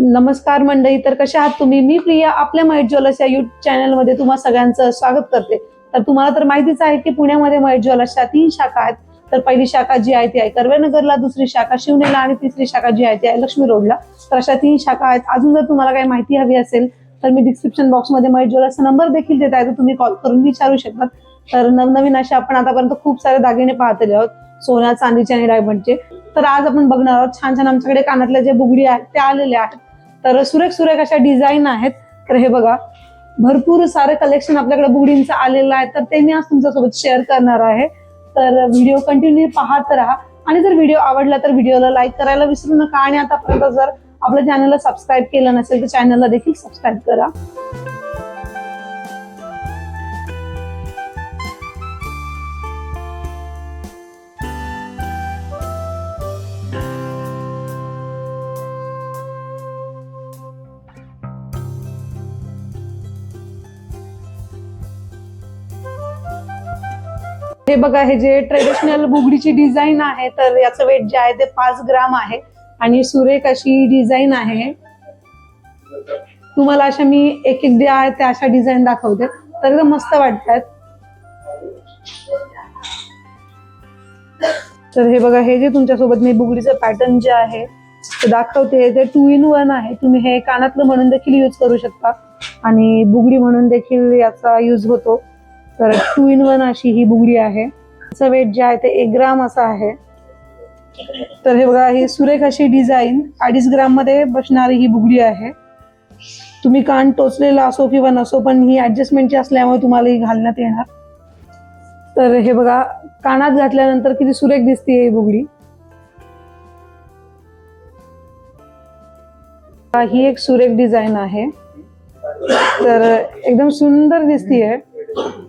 नमस्कार मंडळी तर कशा आहात तुम्ही? मी प्रिया आपल्या महेश ज्वेलर्स या युट्यूब चॅनलमध्ये तुम्हा सगळ्यांचं स्वागत करते. तर तुम्हाला तर माहितीच आहे की पुण्यामध्ये महेश ज्वेलर्सच्या तीन शाखा आहेत. तर पहिली शाखा जी आहे ती आहे कर्वेनगरला दुसरी शाखा शिवनेला आणि तिसरी शाखा जी आहे ती आहे लक्ष्मी रोडला. तर अशा तीन शाखा आहेत. अजून जर तुम्हाला काही माहिती हवी असेल तर मी डिस्क्रिप्शन बॉक्समध्ये महेश ज्वेलर्सचा नंबर देखील देत आहे तर तुम्ही कॉल करून विचारू शकतात तर नवनवीन असे आपण आतापर्यंत खूप सारे दागिने पाहतले आहोत सोन्या चांदीचे आणि डायमंडचे तर आज आपण बघणार आहोत छान छान आमच्याकडे कानातले जे बुगडी आहेत ते आलेल्या आहेत. तर सुरेख सुरेख अशा डिझाईन आहेत. तर हे बघा भरपूर सारे कलेक्शन आपल्याकडे बुगडींचं आलेलं आहे. तर ते मी आज तुमच्यासोबत शेअर करणार आहे. तर व्हिडिओ कंटिन्यू पाहत राहा. आणि जर व्हिडिओ आवडला तर व्हिडिओला लाईक करायला विसरू नका. आणि आतापर्यंत जर आपल्या चॅनलला सबस्क्राईब केलं नसेल तर चॅनलला देखील सबस्क्राईब करा. हे बघा हे जे ट्रेडिशनल बुगडीची डिझाईन आहे तर याचं वेट जे आहे ते पाच ग्राम आहे. आणि सुरेख अशी डिझाईन आहे. तुम्हाला अशा मी एक एक ज्या आहे त्या अशा डिझाईन दाखवते. तर एकदम मस्त वाटतात. तर हे बघा हे जे तुमच्यासोबत मी बुगडीचं पॅटर्न जे आहे ते दाखवते. ते टू इन वन आहे तुम्ही हे कानातलं म्हणून देखील यूज करू शकता. आणि बुगडी म्हणून देखील याचा यूज होतो. तर टू इन वन अशी ही बुगडी आहे. वेट जे आहे ते एक ग्राम असं आहे. तर हे बघा ही सुरेख अशी डिझाईन अडीच ग्राममध्ये बसणारी ही बुगडी आहे. तुम्ही कान टोचलेला असो किंवा नसो पण ही ऍडजस्टमेंटची असल्यामुळे तुम्हाला ही घालण्यात येणार. तर हे बघा कानात घातल्यानंतर किती सुरेख दिसते ही बुगडी. ही एक सुरेख डिझाईन आहे. तर एकदम सुंदर दिसतीये.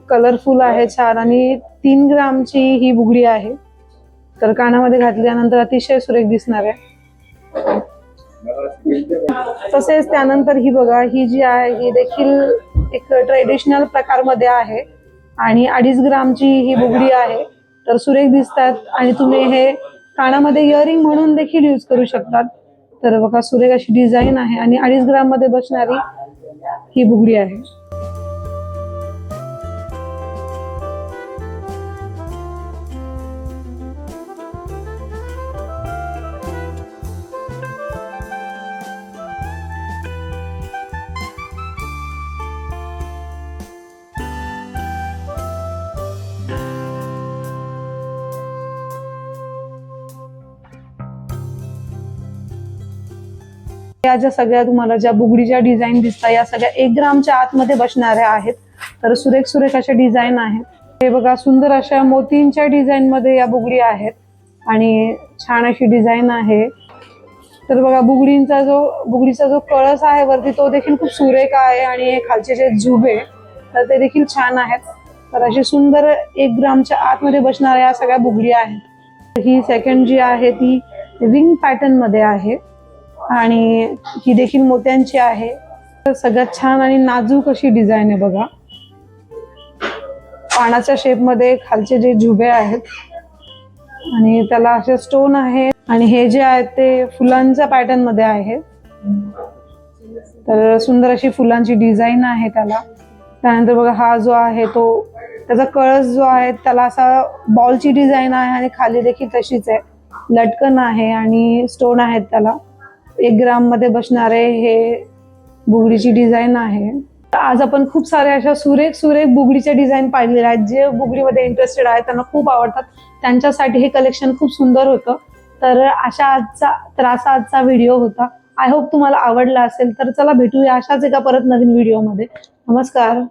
कलरफुल आहे छान. आणि तीन ग्रामची ही बुगडी आहे. तर कानामध्ये घातल्यानंतर अतिशय सुरेख दिसणार आहे. तसेच त्यानंतर ही बघा ही जी आहे ही देखील एक ट्रेडिशनल प्रकारमध्ये आहे. आणि अडीच ग्रामची ही बुगडी आहे. तर सुरेख दिसतात आणि तुम्ही हे कानामध्ये इयरिंग म्हणून देखील यूज करू शकतात. तर बघा सुरेख अशी डिझाईन आहे आणि अडीच ग्राममध्ये बसणारी ही बुगडी आहे. या ज्या सगळ्या तुम्हाला ज्या बुगडीच्या डिझाईन दिसतात या सगळ्या एक ग्रामच्या आतमध्ये बसणाऱ्या आहेत. तर सुरेख सुरेख अशा डिझाईन आहेत. हे बघा सुंदर अशा मोतींच्या डिझाईन मध्ये या बुगडी आहेत. आणि छान अशी डिझाईन आहे. तर बघा बुगडींचा जो बुगडीचा जो कळस आहे वरती तो देखील खूप सुरेख आहे आणि हे खालचे जे झुबे तर ते देखील छान आहेत. तर अशी सुंदर एक ग्रामच्या आतमध्ये बसणाऱ्या सगळ्या बुगडी आहेत. ही सेकंड जी आहे ती रिंग पॅटर्नमध्ये आहे. आणि ही देखील मोत्यांची आहे. तर सगळ्यात छान आणि नाजूक अशी डिझाईन आहे बघा. पानाच्या शेपमध्ये खालचे जे झुबे आहेत आणि त्याला असे स्टोन आहे आणि हे जे आहेत ते फुलांच्या पॅटर्नमध्ये आहे तर सुंदर अशी फुलांची डिझाईन आहे त्याला. त्यानंतर बघा हा जो आहे तो त्याचा कळस जो आहे त्याला असा बॉलची डिझाईन आहे आणि खाली देखील तशीच आहे. लटकन आहे आणि स्टोन आहेत त्याला. एक ग्राममध्ये बसणारे हे बुगडीची डिझाईन आहे. आज आपण खूप सारे अशा सुरेख सुरेख बुगडीच्या डिझाईन पाहिलेल्या आहेत जे बुगडीमध्ये इंटरेस्टेड आहेत त्यांना खूप आवडतात. त्यांच्यासाठी हे कलेक्शन खूप सुंदर होतं. तर अशा आजचा तर असा आजचा व्हिडिओ होता. आय होप तुम्हाला आवडला असेल तर चला भेटूया अशाच एका परत नवीन व्हिडिओमध्ये नमस्कार.